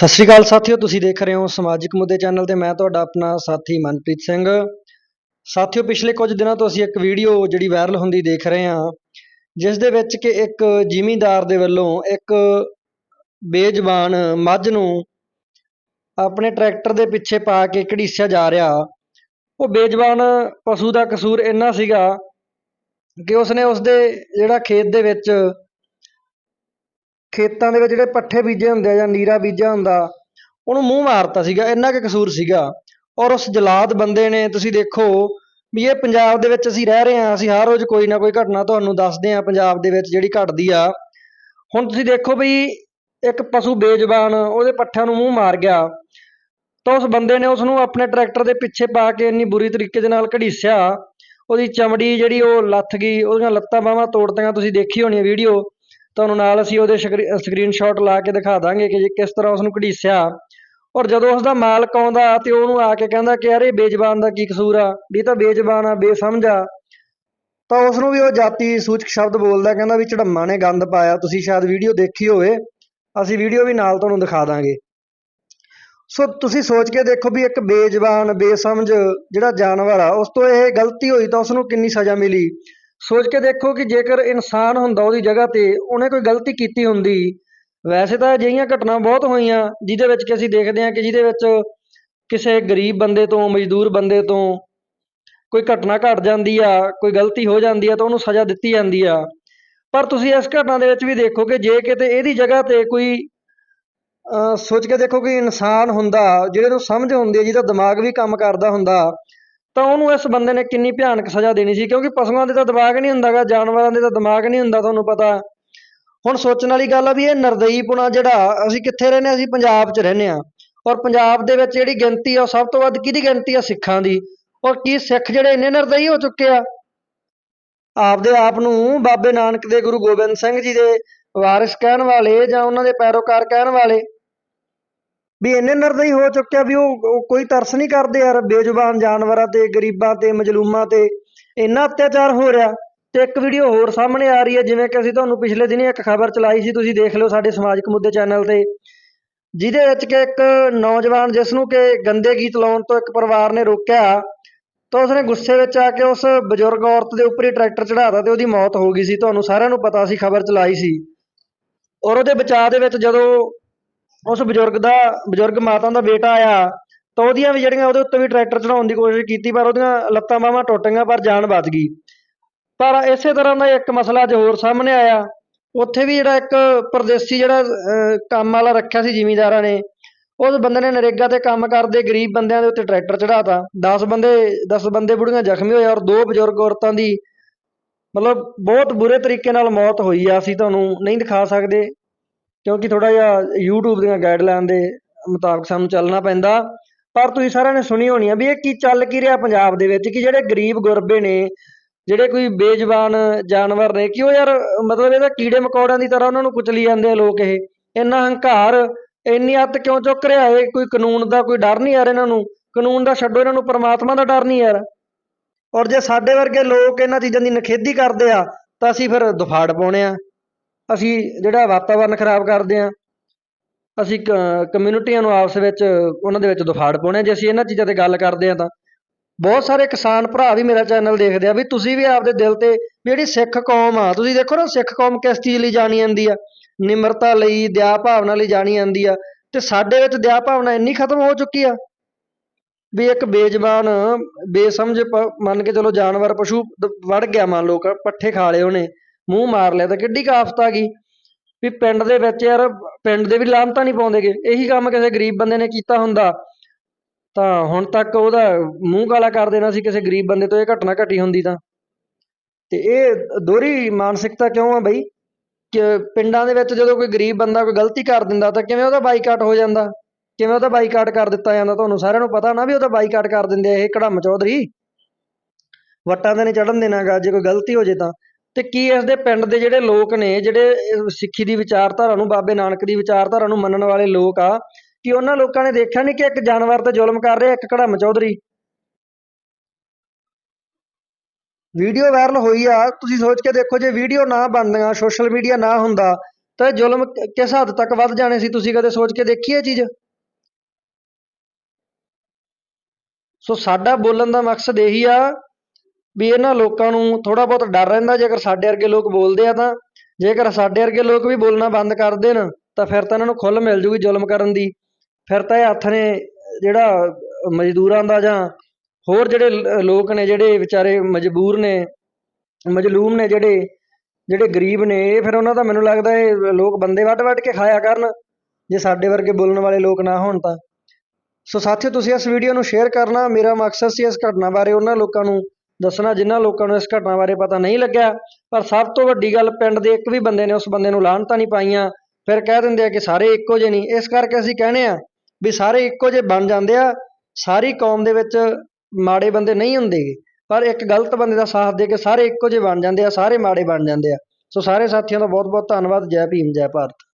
ਸਤਿ ਸ਼੍ਰੀ ਅਕਾਲ ਸਾਥੀਓ, ਤੁਸੀਂ ਦੇਖ ਰਹੇ ਹੋ ਸਮਾਜਿਕ ਮੁੱਦੇ ਚੈਨਲ ਤੇ ਮੈਂ ਤੁਹਾਡਾ ਆਪਣਾ ਸਾਥੀ ਮਨਪ੍ਰੀਤ ਸਿੰਘ। ਸਾਥੀਓ, ਪਿਛਲੇ ਕੁਝ ਦਿਨਾਂ ਤੋਂ ਅਸੀਂ ਇੱਕ ਵੀਡੀਓ ਜਿਹੜੀ ਵਾਇਰਲ ਹੁੰਦੀ ਦੇਖ ਰਹੇ ਹਾਂ, ਜਿਸ ਦੇ ਵਿੱਚ ਕਿ ਇੱਕ ਜ਼ਿਮੀਂਦਾਰ ਦੇ ਵੱਲੋਂ ਇੱਕ ਬੇਜ਼ਬਾਨ ਮੱਝ ਨੂੰ ਆਪਣੇ ਟਰੈਕਟਰ ਦੇ ਪਿੱਛੇ ਪਾ ਕੇ ਘੜੀਸਿਆ ਜਾ ਰਿਹਾ। ਉਹ ਬੇਜ਼ਬਾਨ ਪਸ਼ੂ ਦਾ ਕਸੂਰ ਇੰਨਾ ਸੀਗਾ ਕਿ ਉਸਨੇ ਉਸਦੇ ਜਿਹੜਾ ਖੇਤ ਦੇ ਵਿੱਚ ਖੇਤਾਂ ਦੇ ਵਿੱਚ ਜਿਹੜੇ ਪੱਠੇ ਬੀਜੇ ਹੁੰਦੇ ਆ ਜਾਂ ਨੀਰਾ ਬੀਜਿਆ ਹੁੰਦਾ, ਉਹਨੂੰ ਮੂੰਹ ਮਾਰਤਾ ਸੀਗਾ, ਇੰਨਾ ਕੁ ਕਸੂਰ ਸੀਗਾ। ਔਰ ਉਸ ਜਲਾਦ ਬੰਦੇ ਨੇ ਤੁਸੀਂ ਦੇਖੋ ਵੀ ਇਹ ਪੰਜਾਬ ਦੇ ਵਿੱਚ ਅਸੀਂ ਰਹਿ ਰਹੇ ਹਾਂ, ਅਸੀਂ ਹਰ ਰੋਜ਼ ਕੋਈ ਨਾ ਕੋਈ ਘਟਨਾ ਤੁਹਾਨੂੰ ਦੱਸਦੇ ਹਾਂ ਪੰਜਾਬ ਦੇ ਵਿੱਚ ਜਿਹੜੀ ਘਟਦੀ ਆ। ਹੁਣ ਤੁਸੀਂ ਦੇਖੋ ਵੀ ਇੱਕ ਪਸ਼ੂ ਬੇਜ਼ਬਾਨ, ਉਹਦੇ ਪੱਠਿਆਂ ਨੂੰ ਮੂੰਹ ਮਾਰ ਗਿਆ। ਤਾਂ ਉਸ ਬੰਦੇ ਨੇ ਉਸ ਨੂੰ ਆਪਣੇ ਟਰੈਕਟਰ ਦੇ ਪਿੱਛੇ ਪਾ ਕੇ ਇੰਨੀ ਬੁਰੀ ਤਰੀਕੇ ਦੇ ਨਾਲ ਘੜੀਸਿਆ। ਉਹਦੀ ਚਮੜੀ ਜਿਹੜੀ ਉਹ ਲੱਥ ਗਈ, ਉਹਦੀਆਂ ਲੱਤਾਂ ਬਾਹਾਂ ਤੋੜਤੀਆਂ, ਤੁਸੀਂ ਦੇਖੀ ਹੋਣੀ ਵੀਡੀਓ। ਤੁਹਾਨੂੰ ਨਾਲ ਅਸੀਂ ਉਹਦੇ ਸਕਰੀਨਸ਼ਾਟ ਲਾ ਕੇ ਦਿਖਾ ਦਾਂਗੇ ਕਿ ਜੇ ਕਿਸ ਤਰ੍ਹਾਂ ਉਸ ਨੂੰ ਘੜੀਸਿਆ। ਔਰ ਜਦੋਂ ਉਸ ਦਾ ਮਾਲਕ ਆਉਂਦਾ ਤੇ ਉਹਨੂੰ ਆ ਕੇ ਕਹਿੰਦਾ ਕਿ ਯਾਰ ਇਹ ਬੇਜ਼ਬਾਨ ਦਾ ਕੀ ਕਸੂਰ ਆ? ਵੀ ਤਾਂ ਬੇਜ਼ਬਾਨ ਆ, ਬੇਸਮਝ ਆ। ਤਾਂ ਉਸ ਨੂੰ ਵੀ ਉਹ ਜਾਤੀ ਸੂਚਕ ਸ਼ਬਦ ਬੋਲਦਾ, ਕਹਿੰਦਾ ਵੀ ਝੜੰਮਾ ਨੇ ਗੰਦ ਪਾਇਆ, ਤੁਸੀਂ ਸ਼ਾਇਦ ਵੀਡੀਓ ਦੇਖੀ ਹੋਵੇ। ਅਸੀਂ ਵੀਡੀਓ ਵੀ ਨਾਲ ਤੁਹਾਨੂੰ ਦਿਖਾ ਦਾਂਗੇ। ਸੋ ਤੁਸੀਂ ਸੋਚ ਕੇ ਦੇਖੋ ਵੀ ਇੱਕ ਬੇਜ਼ਬਾਨ, ਬੇਸਮਝ ਜਿਹੜਾ ਜਾਨਵਰ ਆ, ਉਸ ਤੋਂ ਇਹ ਗਲਤੀ ਹੋਈ ਤਾਂ ਉਸ ਨੂੰ ਕਿੰਨੀ ਸਜ਼ਾ ਮਿਲੀ। ਸੋਚ ਕੇ ਦੇਖੋ ਕਿ ਜੇਕਰ ਇਨਸਾਨ ਹੁੰਦਾ ਉਹਦੀ ਜਗ੍ਹਾ ਤੇ ਉਹਨੇ ਕੋਈ ਗਲਤੀ ਕੀਤੀ ਹੁੰਦੀ, ਵੈਸੇ ਤਾਂ ਅਜਿਹੀਆਂ ਘਟਨਾ ਬਹੁਤ ਹੋਈਆਂ, ਜਿਹਦੇ ਵਿੱਚ ਕਿ ਅਸੀਂ ਦੇਖਦੇ ਹਾਂ ਕਿ ਜਿਹਦੇ ਵਿੱਚ ਕਿਸੇ ਗਰੀਬ ਬੰਦੇ ਤੋਂ, ਮਜ਼ਦੂਰ ਬੰਦੇ ਤੋਂ ਕੋਈ ਘਟਨਾ ਘਟ ਜਾਂਦੀ ਆ, ਕੋਈ ਗਲਤੀ ਹੋ ਜਾਂਦੀ ਆ ਤਾਂ ਉਹਨੂੰ ਸਜ਼ਾ ਦਿੱਤੀ ਜਾਂਦੀ ਆ। ਪਰ ਤੁਸੀਂ ਇਸ ਘਟਨਾ ਦੇ ਵਿੱਚ ਵੀ ਦੇਖੋ ਕਿ ਜੇ ਕਿਤੇ ਇਹਦੀ ਜਗ੍ਹਾ ਤੇ ਕੋਈ, ਅਹ ਸੋਚ ਕੇ ਦੇਖੋ ਕਿ ਇਨਸਾਨ ਹੁੰਦਾ, ਜਿਹੜੇ ਨੂੰ ਸਮਝ ਹੁੰਦੀ ਹੈ ਜਿਹਦਾ ਦਿਮਾਗ ਵੀ ਕੰਮ ਕਰਦਾ ਹੁੰਦਾ ਤਾਂ ਉਹਨੂੰ ਇਸ ਬੰਦੇ ਨੇ ਕਿੰਨੀ ਭਿਆਨਕ ਸਜ਼ਾ ਦੇਣੀ ਸੀ, ਕਿਉਂਕਿ ਪਸ਼ੂਆਂ ਦੇ ਤਾਂ ਦਿਮਾਗ ਨਹੀਂ ਹੁੰਦਾਗਾ ਜਾਨਵਰਾਂ ਦੇ ਤਾਂ ਦਿਮਾਗ ਨਹੀਂ ਹੁੰਦਾ ਤੁਹਾਨੂੰ ਪਤਾ। ਹੁਣ ਸੋਚਣ ਵਾਲੀ ਗੱਲ ਆ ਵੀ ਇਹ ਨਰਦਈਪੁਣਾ ਜਿਹੜਾ, ਅਸੀਂ ਕਿੱਥੇ ਰਹਿੰਦੇ ਹਾਂ ਅਸੀਂ ਪੰਜਾਬ 'ਚ ਰਹਿੰਦੇ ਹਾਂ ਔਰ ਪੰਜਾਬ ਦੇ ਵਿੱਚ ਜਿਹੜੀ ਗਿਣਤੀ ਆ, ਉਹ ਸਭ ਤੋਂ ਵੱਧ ਕਿਹਦੀ ਗਿਣਤੀ ਆ? ਸਿੱਖਾਂ ਦੀ। ਔਰ ਕੀ ਸਿੱਖ ਜਿਹੜੇ ਇੰਨੇ ਨਰਦਈ ਹੋ ਚੁੱਕੇ ਆ? ਆਪਦੇ ਆਪ ਨੂੰ ਬਾਬੇ ਨਾਨਕ ਦੇ ਗੁਰੂ ਗੋਬਿੰਦ ਸਿੰਘ ਜੀ ਦੇ ਵਾਰਿਸ ਕਹਿਣ ਵਾਲੇ ਜਾਂ ਉਹਨਾਂ ਦੇ ਪੈਰੋਕਾਰ ਕਹਿਣ ਵਾਲੇ ਵੀ ਇੰਨੇ ਨਰਦਈ ਹੋ ਚੁੱਕਿਆ ਵੀ ਉਹ ਕੋਈ ਤਰਸ ਨਹੀਂ ਕਰਦੇ ਯਾਰ, ਬੇਜ਼ੁਬਾਨ ਜਾਨਵਰਾਂ ਤੇ, ਗਰੀਬਾਂ ਤੇ, ਮਜਲੂਮਾਂ ਤੇ। ਇੰਨਾ ਅਤਿਆਚਾਰ ਹੋ ਰਿਹਾ। ਤੇ ਇੱਕ ਵੀਡੀਓ ਹੋਰ ਸਾਹਮਣੇ ਆ ਰਹੀ ਹੈ, ਜਿਵੇਂ ਕਿ ਅਸੀਂ ਤੁਹਾਨੂੰ ਪਿਛਲੇ ਦਿਨੀ ਇੱਕ ਖਬਰ ਚਲਾਈ ਸੀ, ਤੁਸੀਂ ਦੇਖ ਲਿਓ ਸਾਡੇ ਸਮਾਜਿਕ ਮੁੱਦੇ ਚੈਨਲ ਤੇ। ਜਿਹਦੇ ਵਿੱਚ ਕਿ ਇੱਕ ਨੌਜਵਾਨ ਜਿਸ ਨੂੰ ਕਿ ਗੰਦੇ ਗੀਤ ਲਾਉਣ ਤੋਂ ਇੱਕ ਪਰਿਵਾਰ ਨੇ ਰੋਕਿਆ, ਤਾਂ ਉਸਨੇ ਗੁੱਸੇ ਵਿੱਚ ਆ ਕੇ ਉਸ ਬਜ਼ੁਰਗ ਔਰਤ ਦੇ ਉੱਪਰ ਹੀ ਟਰੈਕਟਰ ਚੜਾਤਾ ਤੇ ਉਹਦੀ ਮੌਤ ਹੋ ਗਈ ਸੀ। ਤੁਹਾਨੂੰ ਸਾਰਿਆਂ ਨੂੰ ਪਤਾ ਸੀ, ਖਬਰ ਚਲਾਈ ਸੀ। ਔਰ ਉਹਦੇ ਬਚਾਅ ਦੇ ਵਿੱਚ ਜਦੋਂ ਉਸ ਬਜ਼ੁਰਗ ਦਾ, ਬਜ਼ੁਰਗ ਮਾਤਾ ਦਾ ਬੇਟਾ ਆਇਆ ਤਾਂ ਉਹਦੀਆਂ ਵੀ ਜਿਹੜੀਆਂ ਉਹਦੇ ਉੱਤੇ ਵੀ ਟਰੈਕਟਰ ਚੜਾਉਣ ਦੀ ਕੋਸ਼ਿਸ਼ ਕੀਤੀ ਪਰ ਉਹਦੀਆਂ ਲੱਤਾਂ ਬਾਹਾਂ ਟੁੱਟ ਗਈਆਂ ਪਰ ਜਾਨ ਬਚ ਗਈ। ਪਰ ਇਸੇ ਤਰ੍ਹਾਂ ਦਾ ਇੱਕ ਮਸਲਾ ਅੱਜ ਹੋਰ ਸਾਹਮਣੇ ਆਇਆ। ਉੱਥੇ ਵੀ ਜਿਹੜਾ ਇੱਕ ਪਰਦੇਸੀ ਜਿਹੜਾ ਕੰਮ ਵਾਲਾ ਰੱਖਿਆ ਸੀ ਜ਼ਿਮੀਂਦਾਰਾਂ ਨੇ, ਉਸ ਬੰਦੇ ਨੇ ਨਰੇਗਾ ਤੇ ਕੰਮ ਕਰਦੇ ਗਰੀਬ ਬੰਦਿਆਂ ਦੇ ਉੱਤੇ ਟਰੈਕਟਰ ਚੜਾਤਾ 10 ਬੰਦੇ 10 ਬੰਦੇ ਬੁੜੀਆਂ ਜ਼ਖਮੀ ਹੋਏ ਔਰ ਦੋ ਬਜ਼ੁਰਗ ਔਰਤਾਂ ਦੀ ਮਤਲਬ ਬਹੁਤ ਬੁਰੇ ਤਰੀਕੇ ਨਾਲ ਮੌਤ ਹੋਈ ਆ, ਅਸੀਂ ਤੁਹਾਨੂੰ ਨਹੀਂ ਦਿਖਾ ਸਕਦੇ। ਕਿਉਂਕਿ ਥੋੜਾ ਜਿਹਾ YouTube ਦੀਆਂ ਗਾਈਡਲਾਈਨ ਦੇ ਮੁਤਾਬਕ ਸਾਨੂੰ ਚੱਲਣਾ ਪੈਂਦਾ। ਪਰ ਤੁਸੀਂ ਸਾਰਿਆਂ ਨੇ ਸੁਣੀ ਹੋਣੀ ਆ ਵੀ ਇਹ ਕੀ ਚੱਲ ਕੀ ਰਿਹਾ ਪੰਜਾਬ ਦੇ ਵਿੱਚ, ਕਿ ਜਿਹੜੇ ਗਰੀਬ ਗੁਰਬੇ ਨੇ, ਜਿਹੜੇ ਕੋਈ ਬੇਜ਼ਬਾਨ ਜਾਨਵਰ ਨੇ, ਕਿ ਉਹ ਯਾਰ ਮਤਲਬ ਇਹਦਾ ਕੀੜੇ ਮਕੌੜਿਆਂ ਦੀ ਤਰ੍ਹਾਂ ਉਹਨਾਂ ਨੂੰ ਕੁਚਲੀ ਜਾਂਦੇ ਆ ਲੋਕ ਇਹ। ਇੰਨਾ ਹੰਕਾਰ, ਇੰਨੀ ਅੱਤ ਕਿਉਂ ਚੁੱਕ ਰਿਹਾ ਇਹ? ਕੋਈ ਕਾਨੂੰਨ ਦਾ ਕੋਈ ਡਰ ਨਹੀਂ ਯਾਰ ਇਹਨਾਂ ਨੂੰ? ਕਾਨੂੰਨ ਦਾ ਛੱਡੋ ਇਹਨਾਂ ਨੂੰ, ਪਰਮਾਤਮਾ ਦਾ ਡਰ ਨਹੀਂ ਯਾਰ। ਔਰ ਜੇ ਸਾਡੇ ਵਰਗੇ ਲੋਕ ਇਹਨਾਂ ਚੀਜ਼ਾਂ ਦੀ ਨਖੇਦੀ ਕਰਦੇ ਆ, ਤਾਂ ਅਸੀਂ ਫਿਰ ਦੁਫਾੜ ਪਾਉਣੇ ਆ। ਅਸੀਂ ਜਿਹੜਾ ਵਾਤਾਵਰਨ ਖਰਾਬ ਕਰਦੇ ਹਾਂ, ਅਸੀਂ ਕਮਿਊਨਿਟੀਆਂ ਨੂੰ ਆਪਸ ਵਿੱਚ ਉਹਨਾਂ ਦੇ ਵਿੱਚ ਦੁਫਾੜ ਪਾਉਣੇ ਜੇ ਅਸੀਂ ਇਹਨਾਂ ਚੀਜ਼ਾਂ ਤੇ ਗੱਲ ਕਰਦੇ ਹਾਂ ਤਾਂ ਬਹੁਤ ਸਾਰੇ ਕਿਸਾਨ ਭਰਾ ਵੀ ਮੇਰਾ ਚੈਨਲ ਦੇਖਦੇ ਆ ਵੀ ਤੁਸੀਂ ਵੀ ਆਪਦੇ ਦਿਲ ਤੇ ਵੀ ਜਿਹੜੀ ਸਿੱਖ ਕੌਮ ਆ, ਤੁਸੀਂ ਦੇਖੋ ਨਾ ਸਿੱਖ ਕੌਮ ਕਿਸ ਚੀਜ਼ ਲਈ ਜਾਣੀ ਜਾਂਦੀ ਆ? ਨਿਮਰਤਾ ਲਈ, ਦਇਆ ਭਾਵਨਾ ਲਈ ਜਾਣੀ ਜਾਂਦੀ ਆ। ਤੇ ਸਾਡੇ ਵਿੱਚ ਦਇਆ ਭਾਵਨਾ ਇੰਨੀ ਖਤਮ ਹੋ ਚੁੱਕੀ ਆ ਵੀ ਇੱਕ ਬੇਜ਼ਬਾਨ, ਬੇਸਮਝ ਮੰਨ ਕੇ ਚਲੋ ਜਾਨਵਰ, ਪਸ਼ੂ ਵੜ ਗਿਆ ਮੰਨ ਲਓ ਪੱਠੇ ਖਾ ਲਏ ਉਹਨੇ। ਮੂੰਹ ਮਾਰ ਲਿਆ ਤਾਂ ਕਿੱਡੀ ਕੁ ਆ ਗਈ। ਵੀ ਪਿੰਡ ਦੇ ਵਿੱਚ ਯਾਰ ਪਿੰਡ ਦੇ ਵੀ ਲਾਹਨਤਾਂ ਨਹੀਂ ਪਾਉਂਦੇਗੇ। ਇਹੀ ਕੰਮ ਕਿਸੇ ਗਰੀਬ ਬੰਦੇ ਨੇ ਕੀਤਾ ਹੁੰਦਾ। ਤਾਂ ਹੁਣ ਤੱਕ ਉਹਦਾ ਮੂੰਹ ਕਾਲਾ ਕਰ ਦੇਣਾ ਸੀ ਕਿਸੇ ਗਰੀਬ ਬੰਦੇ ਤੋਂ, ਇਹ ਘਟਨਾ ਘਟੀ ਹੁੰਦੀ ਤਾਂ। ਤੇ ਇਹ ਦੋਹਰੀ ਮਾਨਸਿਕਤਾ ਕਿਉਂ ਆ ਬਈ? ਕਿ ਪਿੰਡਾਂ ਦੇ ਵਿੱਚ ਜਦੋਂ ਕੋਈ ਗਰੀਬ ਬੰਦਾ ਕੋਈ ਗਲਤੀ ਕਰ ਦਿੰਦਾ ਤਾਂ ਕਿਵੇਂ ਉਹਦਾ ਬਾਈਕਾਟ ਹੋ ਜਾਂਦਾ? ਕਿਵੇਂ ਉਹਦਾ ਬਾਈਕਾਟ ਕਰ ਦਿੱਤਾ ਜਾਂਦਾ? ਤੁਹਾਨੂੰ ਸਾਰਿਆਂ ਨੂੰ ਪਤਾ ਨਾ ਵੀ ਉਹਦਾ ਬਾਈਕਾਟ ਕਰ ਦਿੰਦੇ ਆ ਇਹ ਕੜਮ ਚੌਧਰੀ। ਵੱਟਾਂ ਤੇ ਨਹੀਂ ਚੜਨ ਦੇਣਾਗਾ, ਜੇ ਕੋਈ ਗਲਤੀ ਹੋ ਜੇ ਤਾਂ। ਤੇ ਕੀ ਇਸ ਦੇ ਪਿੰਡ ਦੇ ਜਿਹੜੇ ਲੋਕ ਨੇ, ਜਿਹੜੇ ਸਿੱਖੀ ਦੀ ਵਿਚਾਰਧਾਰਾ ਨੂੰ, ਬਾਬੇ ਨਾਨਕ ਦੀ ਵਿਚਾਰਧਾਰਾ ਨੂੰ ਮੰਨਣ ਵਾਲੇ ਲੋਕ ਆ, ਕਿ ਉਹਨਾਂ ਲੋਕਾਂ ਨੇ ਦੇਖਿਆ ਨਹੀਂ ਕਿ ਇੱਕ ਜਾਨਵਰ ਤੇ ਜ਼ੁਲਮ ਕਰ ਰਿਹਾ, ਇੱਕ ਕੜਮ ਚੌਧਰੀ? ਵੀਡੀਓ ਵਾਇਰਲ ਹੋਈ ਆ, ਤੁਸੀਂ ਸੋਚ ਕੇ ਦੇਖੋ, ਜੇ ਵੀਡੀਓ ਨਾ ਬਣਦੀਆਂ, ਸੋਸ਼ਲ ਮੀਡੀਆ ਨਾ ਹੁੰਦਾ, ਤਾਂ ਜ਼ੁਲਮ ਕਿਸ ਹੱਦ ਤੱਕ ਵੱਧ ਜਾਣੇ ਸੀ? ਤੁਸੀਂ ਕਦੇ ਸੋਚ ਕੇ ਦੇਖੀ ਇਹ ਚੀਜ਼? ਸੋ ਸਾਡਾ ਬੋਲਣ ਦਾ ਮਕਸਦ ਇਹੀ ਆ ਵੀ ਇਹਨਾਂ ਲੋਕਾਂ ਨੂੰ ਥੋੜਾ ਬਹੁਤ ਡਰ ਰਹਿੰਦਾ, ਜੇਕਰ ਸਾਡੇ ਵਰਗੇ ਲੋਕ ਬੋਲਦੇ ਆ ਤਾਂ। ਜੇਕਰ ਸਾਡੇ ਵਰਗੇ ਲੋਕ ਵੀ ਬੋਲਣਾ ਬੰਦ ਕਰ ਦੇਣ, ਤਾਂ ਫਿਰ ਤਾਂ ਇਹਨਾਂ ਨੂੰ ਖੁੱਲ੍ਹ ਮਿਲ ਜੂਗੀ ਜ਼ੁਲਮ ਕਰਨ ਦੀ। ਫਿਰ ਤਾਂ ਇਹ ਹੱਥ ਨੇ ਜਿਹੜਾ ਮਜ਼ਦੂਰਾਂ ਦਾ ਜਾਂ ਹੋਰ ਜਿਹੜੇ ਲੋਕ ਨੇ, ਜਿਹੜੇ ਵਿਚਾਰੇ ਮਜਬੂਰ ਨੇ, ਮਜਲੂਮ ਨੇ ਜਿਹੜੇ ਜਿਹੜੇ ਗਰੀਬ ਨੇ, ਇਹ ਫਿਰ ਉਹਨਾਂ ਦਾ ਮੈਨੂੰ ਲੱਗਦਾ ਇਹ ਲੋਕ ਬੰਦੇ ਵੱਢ ਵੱਢ ਕੇ ਖਾਇਆ ਕਰਨ, ਜੇ ਸਾਡੇ ਵਰਗੇ ਬੋਲਣ ਵਾਲੇ ਲੋਕ ਨਾ ਹੋਣ ਤਾਂ। ਸੋ ਸਾਥੀਓ, ਤੁਸੀਂ ਇਸ ਵੀਡੀਓ ਨੂੰ ਸ਼ੇਅਰ ਕਰਨਾ, ਮੇਰਾ ਮਕਸਦ ਸੀ ਇਸ ਘਟਨਾ ਬਾਰੇ ਉਹਨਾਂ ਲੋਕਾਂ ਨੂੰ ਦੱਸਣਾ ਜਿਨ੍ਹਾਂ ਲੋਕਾਂ ਨੂੰ ਇਸ ਘਟਨਾ ਬਾਰੇ ਪਤਾ ਨਹੀਂ ਲੱਗਿਆ, ਪਰ ਸਭ ਤੋਂ ਵੱਡੀ ਗੱਲ ਪਿੰਡ ਦੇ ਇੱਕ ਵੀ ਬੰਦੇ ਨੇ ਉਸ ਬੰਦੇ ਨੂੰ ਲਾਹਨਤਾਂ ਨਹੀਂ ਪਾਈਆਂ। ਫਿਰ ਕਹਿ ਦਿੰਦੇ ਆ ਕਿ ਸਾਰੇ ਇੱਕੋ ਜਿਹੇ ਨਹੀਂ। ਇਸ ਕਰਕੇ ਅਸੀਂ ਕਹਿੰਦੇ ਆ ਵੀ ਸਾਰੇ ਇੱਕੋ ਜਿਹੇ ਬਣ ਜਾਂਦੇ ਆ। ਸਾਰੀ ਕੌਮ ਦੇ ਵਿੱਚ ਮਾੜੇ ਬੰਦੇ ਨਹੀਂ ਹੁੰਦੇ ਪਰ ਇੱਕ ਗਲਤ ਬੰਦੇ ਦਾ ਸਾਥ ਦੇ ਕੇ ਸਾਰੇ ਇੱਕੋ ਜਿਹੇ ਬਣ ਜਾਂਦੇ ਆ, ਸਾਰੇ ਮਾੜੇ ਬਣ ਜਾਂਦੇ ਆ। ਸੋ ਸਾਰੇ ਸਾਥੀਆਂ ਦਾ ਬਹੁਤ ਬਹੁਤ ਧੰਨਵਾਦ। ਜੈ ਭੀਮ, ਜੈ ਭਾਰਤ।